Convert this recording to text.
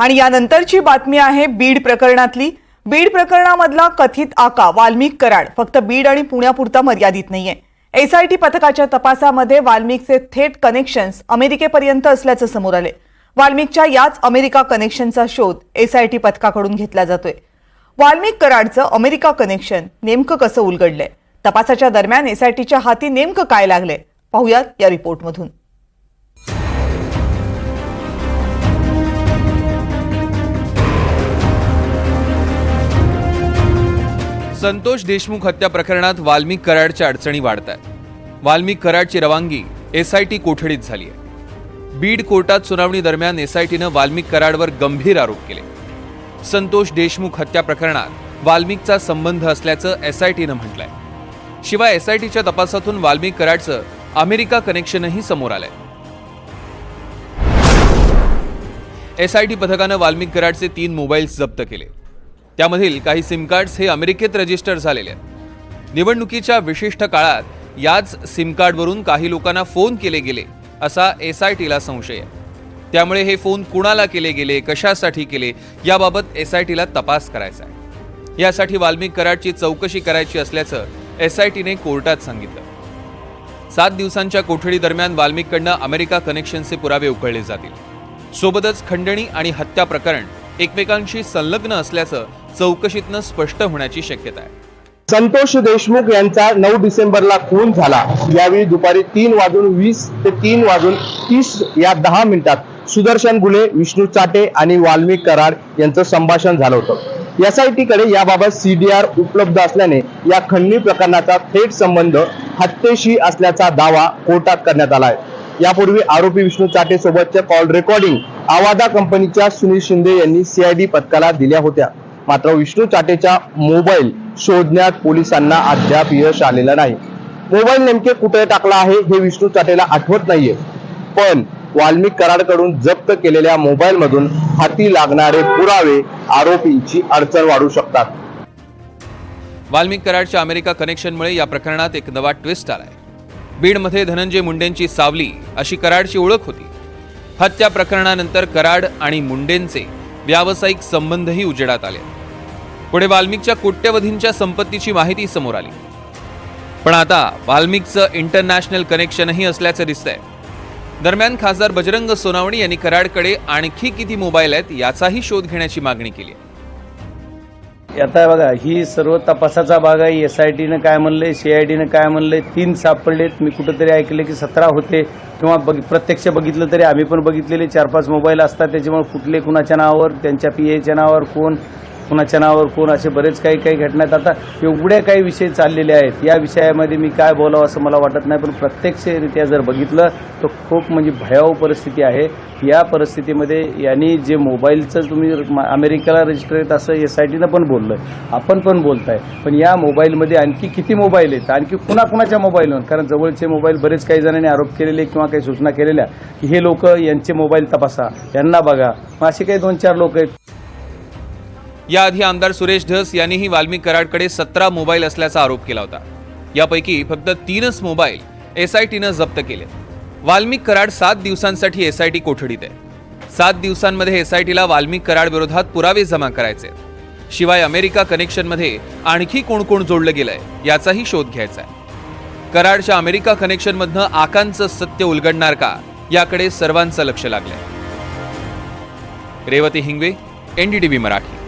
आणि यानंतरची बातमी आहे बीड प्रकरणातली. बीड प्रकरणामधला कथित आका वाल्मिक कराड. फक्त बीड आणि पुण्यापुरता मर्यादित नाहीये. एसआयटी पथकाच्या तपासामध्ये वाल्मिकचे थेट कनेक्शन्स अमेरिकेपर्यंत असल्याचं समोर आले वाल्मिकच्या याच अमेरिका कनेक्शनचा शोध एसआयटी पथकाकडून घेतला जातोय. वाल्मिक कराडचं अमेरिका कनेक्शन नेमकं कसं उलगडलंय? तपासाच्या दरम्यान एसआयटीच्या हाती नेमकं काय लागलंय? पाहुयात या रिपोर्टमधून संतोष देशमुख हत्या प्रकरणात वाल्मिक कराडच्या अडचणी वाढत आहेत वाल्मिक कराडची रवानगी एसआयटी कोठडीत झाली आहे. बीड कोर्टात सुनावणी दरम्यान एसआयटीनं वाल्मिक कराडवर गंभीर आरोप केले. संतोष देशमुख हत्या प्रकरणात वाल्मिकचा संबंध असल्याचं एसआयटीनं म्हटलंय. शिवाय एसआयटीच्या तपासातून वाल्मिक कराडचं अमेरिका कनेक्शनही समोर आलंय. एसआयटी पथकानं वाल्मिक कराडचे तीन मोबाईल्स जप्त केले. त्यामधील काही सिमकार्ड्स हे अमेरिकेत रजिस्टर झालेले आहेत. निवडणुकीच्या विशिष्ट काळात याच सिमकार्डवरून काही लोकांना फोन केले गेले असा एस आय टीला संशय आहे. त्यामुळे हे फोन कुणाला केले गेले कशासाठी केले याबाबत एस आय टीला तपास करायचा आहे. यासाठी वाल्मिक कराडची चौकशी करायची असल्याचं एस आय टीने कोर्टात सांगितलं. सात दिवसांच्या कोठडी दरम्यान वाल्मिककडनं अमेरिका कनेक्शनचे पुरावे उकळले जातील. सोबतच खंडणी आणि हत्या प्रकरण एकमेकांशी संलग्न असल्याचं चौकशीतनं स्पष्ट होण्याची शक्यता आहे. संतोष देशमुख यांचा नऊ डिसेंबरला खून झाला. यावेळी दुपारी तीन वाजून वीस ते तीन वाजून तीस या दहा मिनिटात सुदर्शन गुले विष्णू चाटे आणि वाल्मिक कराड यांचं संभाषण झालं होतं. टी कडे याबाबत सीडीआर उपलब्ध असल्याने या खंडणी प्रकरणाचा थेट संबंध हत्येशी असल्याचा दावा कोर्टात करण्यात आलाय यापूर्वी आरोपी विष्णू चाटे सोबतच्या कॉल रेकॉर्डिंग आवादा कंपनीच्या सुनील शिंदे यांनी सीआयडी पथकाला दिल्या होत्या. मात्र विष्णू चाटेचा मोबाईल शोधण्यात पोलिसांना अद्याप यश आलेलं नाही. मोबाईल नेमके कुठे टाकला आहे हे विष्णू चाटेला आठवत नाहीये. पण वाल्मिक कराडकडून जप्त केलेल्या मोबाईल मधून हाती लागणारे पुरावे आरोपींची अडचण वाढू शकतात. वाल्मिक कराडच्या अमेरिका कनेक्शनमुळे या प्रकरणात एक नवा ट्विस्ट आलाय. बीडमध्ये धनंजय मुंडेंची सावली अशी कराडची ओळख होती. हत्या प्रकरणानंतर कराड आणि मुंडेंचे व्यावसायिक संबंधही उजेडात आले. पुढे वाल्मिकच्या कोट्यवधींच्या संपत्तीची माहिती समोर आली. पण आता वाल्मिकचं इंटरनॅशनल कनेक्शनही असल्याचं दिसतंय. दरम्यान खासदार बजरंग सोनावणी यांनी कराडकडे आणखी किती मोबाईल आहेत याचाही शोध घेण्याची मागणी केली आहे. आता बघा ही सर्व तपासाचा भाग आहे. एस आय टीनं काय म्हणलंय सी आय टीनं काय म्हणलंय तीन सापडलेत मी कुठंतरी ऐकले की सतरा होते. किंवा बघ प्रत्यक्ष बघितलं तरी आम्ही पण बघितलेले. चार पाच मोबाईल असतात त्याच्यामुळे कुठले कुणाच्या नावावर त्यांच्या पी एच्या नावावर कोण कुणाच्या नावावर कोण असे बरेच काही काही घटना आहेत आता एवढ्या काही विषय चाललेले आहेत. या विषयामध्ये मी काय बोलावं असं मला वाटत नाही पण प्रत्यक्षरित्या जर बघितलं तर खूप म्हणजे भयावह परिस्थिती आहे. या परिस्थितीमध्ये यांनी जे मोबाईलचं तुम्ही अमेरिकेला रजिस्टर आहेत असं एस आय टीनं पण बोललं. आपण पण बोलताय. पण या मोबाईलमध्ये आणखी किती मोबाईल आहेत? आणखी कुणाकुणाच्या मोबाईलवर कारण जवळचे मोबाईल बरेच काही जणांनी आरोप केलेले किंवा काही सूचना केलेल्या की हे लोक यांचे मोबाईल तपासा यांना बघा. मग असे काही दोन चार लोक आहेत. याआधी आमदार सुरेश धस यांनीही वाल्मिक कराडकडे सतरा मोबाईल असल्याचा आरोप केला होता. यापैकी फक्त तीनच मोबाईल एसआयटीनं जप्त केले. वाल्मिक कराड सात दिवसांसाठी एसआयटी कोठडीत आहे. सात दिवसांमध्ये एसआयटीला वाल्मिक कराड विरोधात पुरावे जमा करायचे. शिवाय अमेरिका कनेक्शनमध्ये आणखी कोण कोण जोडलं गेलंय याचाही शोध घ्यायचा आहे. कराडच्या अमेरिका कनेक्शनमधनं आकांचं सत्य उलगडणार का याकडे सर्वांचं लक्ष लागलंय. रेवती हिंगवे एनडीटीव्ही मराठी.